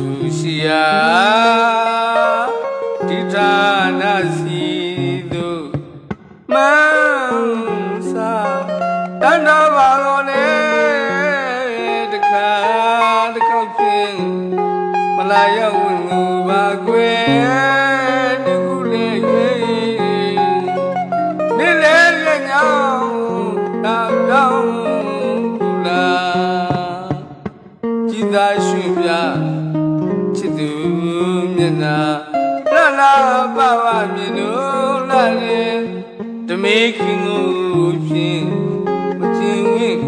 တူရှိယာတိဌာနစီသူမန်းစာတဏ္ဍဘာလောနဲ့တခါတခေါက်ဖြင့်မလာရောက်ဝင်မူပါကွယ် လာလာပါပါမြင်လို့လာလေဓမေခင်ကိုဖြင့်မကျင်ဝင့်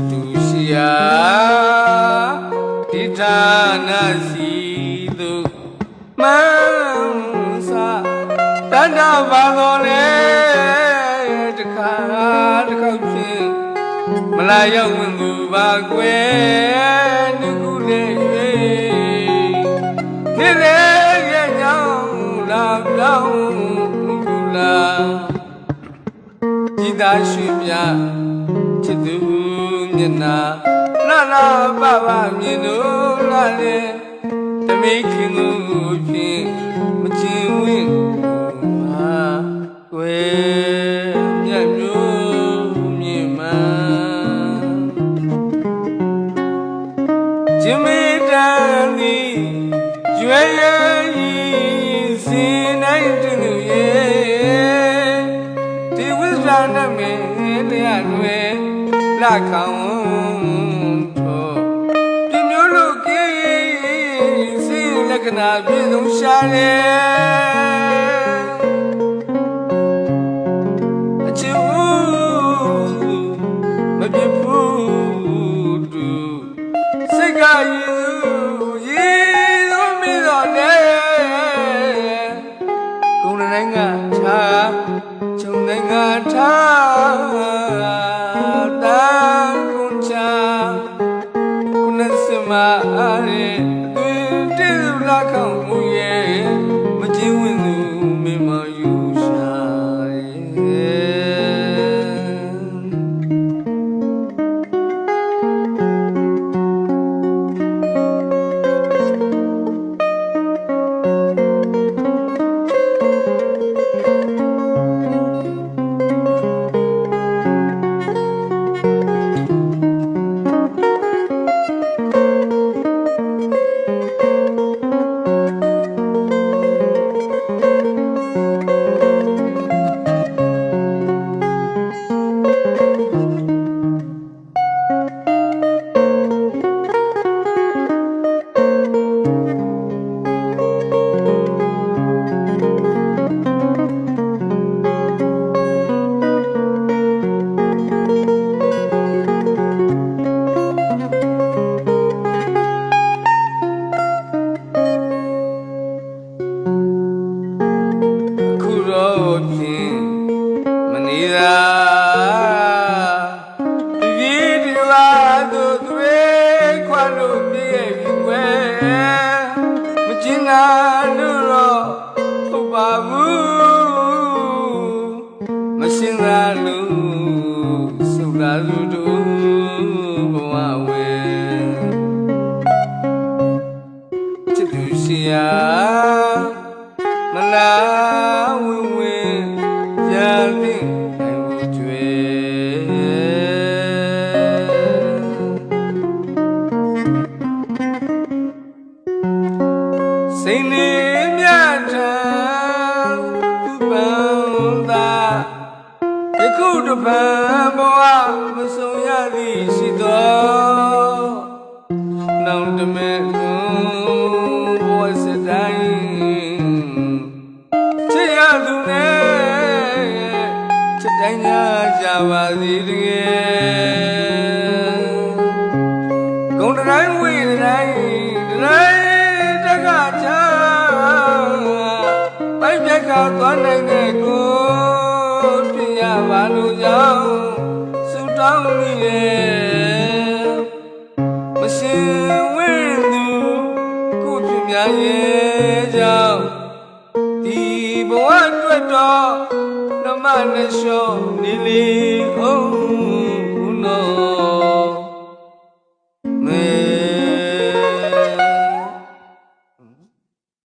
ချစ်သူရှိရာဒီဌာနစီသူမှန်စာတဏ္ဍဘာတော်လေတခါတစ်ခေါက်ဖြင့်မလာရောက်ဝင်သူပါကွယ်ဒီခုလေးနေ့လေရဲ့ညောင်းလာပြောင်းကူလာကြည်သာရှင်ပြချစ်သူ မျက်နာလာလာပပမြင်လို့လာလေတမိခင်ကိုဖြင့်မချင်ဝင့်ဟာွယ်မြတ်မျိုးမြင်မှန်ဂျမေတန်ဒီရွယ်ရည်စင်နိုင်တူရဲ့ဒီဝိဇ္ဇာနဲ့မင်းလျက်တွေလက်ခံ တော့ဒီမျိုးလူကြီးစိတ်လက္ခဏာပြည့်စုံရှာတယ်အချစ်ဘူးမပြတ်ဘူးသူစိတ်ကရည်ရည်လို့မင်းတော့တယ်ကုန်းနိုင်ငံထားဂျုံနိုင်ငံထား ရှင်းသာလို့စုလာလို့တို့ဘဝဝဲချစ်သူရှိရာ တပံဘဝမဆုံးရသည်ရှိသောနောင်တမဲလုံးဘောစတိုင်းချစ်ရသူနဲ့ချစ်တိုင်းကြကြပါစေတကယ်ဂုံတတိုင်းဝေတိုင်းတိုင်းတကချာပိုက်ပြက်ကသွားနိုင်တဲ့ကို မိရဲ့မရှင်ဝင်းသူကိုဖြစ်များရဲ့ကြောင့်ဒီဘဝအတွက်တော့နမနဲ့လျှော့နေလေအောင်နော်